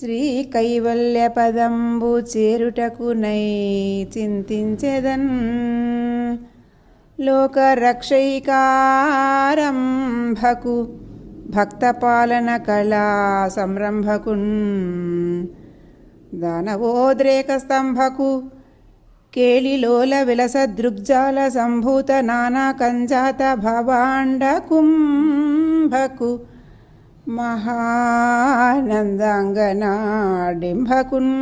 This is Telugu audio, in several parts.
శ్రీ కైవల్య పదంబు చేరుటకునై చింతించెదన్. లోకరక్షైకారంభకు భక్తపాలన కళా సంరంభకున్. దానవోద్రేక స్తంభకు కేళిలోల విలస దృగ్జాల సంభూత నానా కంజాత భవాండ కుంభకు మహానందాంగనాడింభకున్.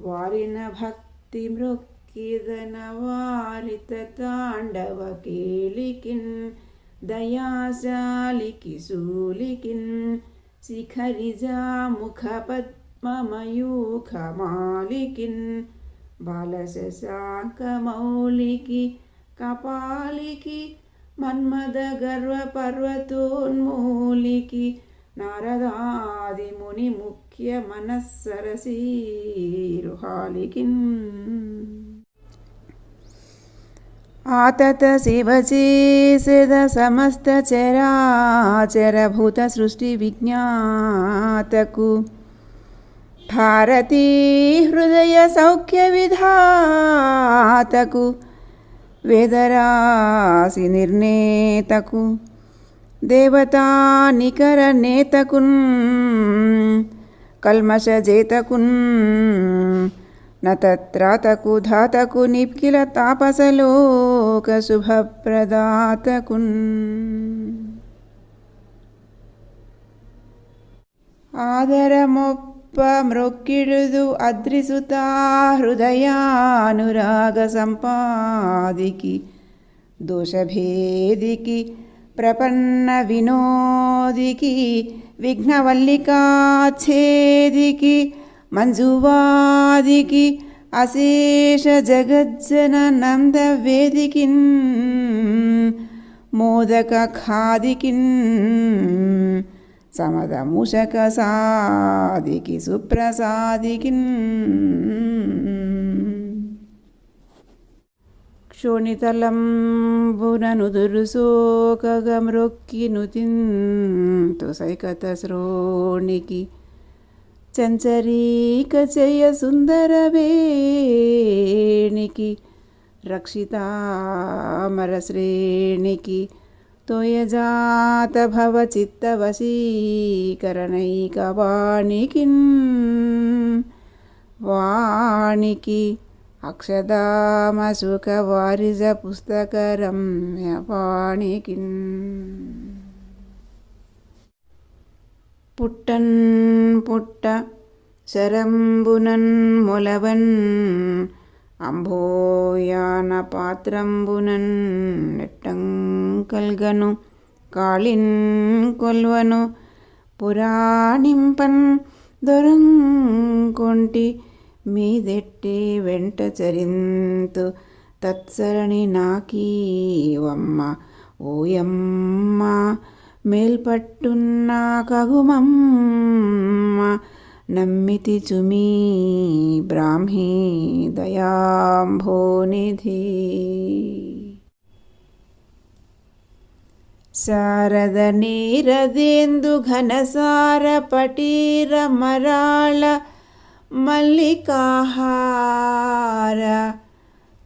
వారిన భక్తి మృక్కిదన వారిత తాండవ కేలికిన్ దయాశాలికి శూలికిన్ శిఖరిజా ముఖ పద్మమయూఖమాలికిన్ బాలశశాంకమౌలికి కపాలికి మన్మద గర్వ పర్వతోన్మూలికి నారదాది ముని ముఖ్య మనస్సరసీరుహాలికిన్ ఆతత శివ చేసెద సమస్త చరాచరభూత సృష్టి విజ్ఞాతకు భారతీ హృదయ సౌఖ్య విధాతకు వేదరాశి నిర్ణేతకు దేవతా నికర నేతకున్ కల్మషజేతకున్ నత్రాతకు ధాతకు నిఖిల తాపసలోక శుభప్రదాతకున్. ఆదరమొప్ప మృక్కిడుదు అద్రిసుత హృదయానురాగ సంపాదికి దోషభేదికి ప్రపన్న వినోదికి విఘ్నవల్లికాఛేదికి మంజువాదికి అశేష జగజ్జన నంద వేదికిన్ మోదక ఖాదికిన్ సమద మూషక సాదికి సుప్రసాదికిన్. క్షోణితలంబుననుదురుసోకగమ్రొక్కి నుతింతు సైకత శ్రోణికి చంచరీక జయ సుందర వేణికి तुयजातभवचित्तवशीकरणैकवाणि वाणिकि अक्षदामसुखवारिजपुस्तकरम्युट्टन् पुट्ट शरम्बुनन् मुलवन् అంభోయాన పాత్రంబునన్ నెట్టంకల్గను కాళిన్ కొల్వను పురాణింపన్ దొరంకొంటి మీదెట్టి వెంట చరింతు తత్సరణి నాకీవమ్మ ఓయమ్మ మేల్పట్టున్నా కగుమమ్మ నమ్మితి చుమీ బ్రాహ్మీ దయాంభోనిధి శారద నీరదేందు ఘనసార పటీర మరాళ మల్లికాహార.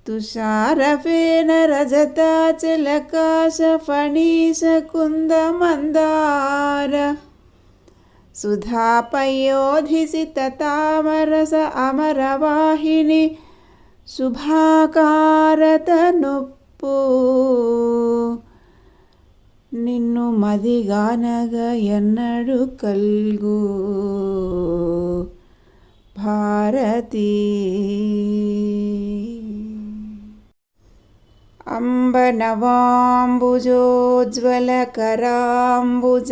తుషారఫేన రజతాచలకాశ ఫణీశ కుంద మందార. సుధాపయోధిసిత తామరస అమరవాహిని శుభాకారత నొప్పు నిన్ను మదిగానగ ఎన్నడు కల్గు భారతీ అంబనవాంబుజోజ్వలకరాంబుజ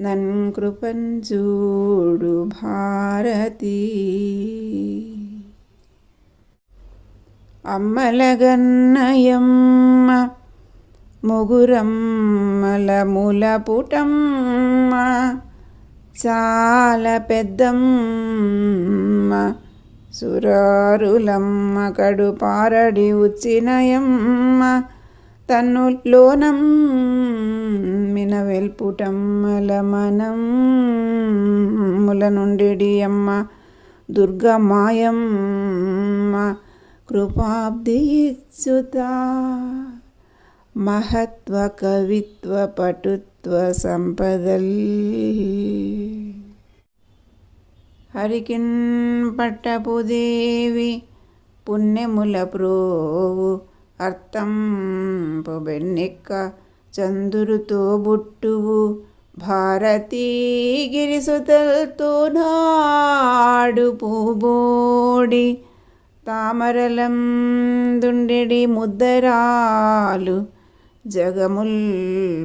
నన్కృపంజూడు భారతి. అమ్మలగన్నయమ్మ ముగురమ్మల చాలా పెద్దమ్మ సురారులమ్మ కడు పారడి ఉచ్చినయమ్మ తన్ను లోనం మిన వెల్పుటమ్మల మనం ముల నుండి అమ్మ దుర్గమాయమ్మ కృపాబ్ది ఇచ్చుత మహత్వ కవిత్వ పటుత్వ సంపదల్ హరికిన్ పట్టపుదేవి పుణ్యముల ప్రోవు అర్థం పొబెన్నెక్క చందురుతో బుట్టువు భారతీ గిరిసుతల్తో నాడు పూబోడి తామరలం దుండెడి ముద్దరాలు జగముల్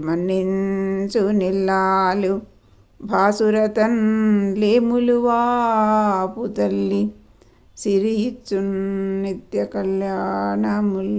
మన్నించు నిల్లాలు భాసురతన్ లేములువాపు తల్లి సిరి నిత్య కళ్యాణముల్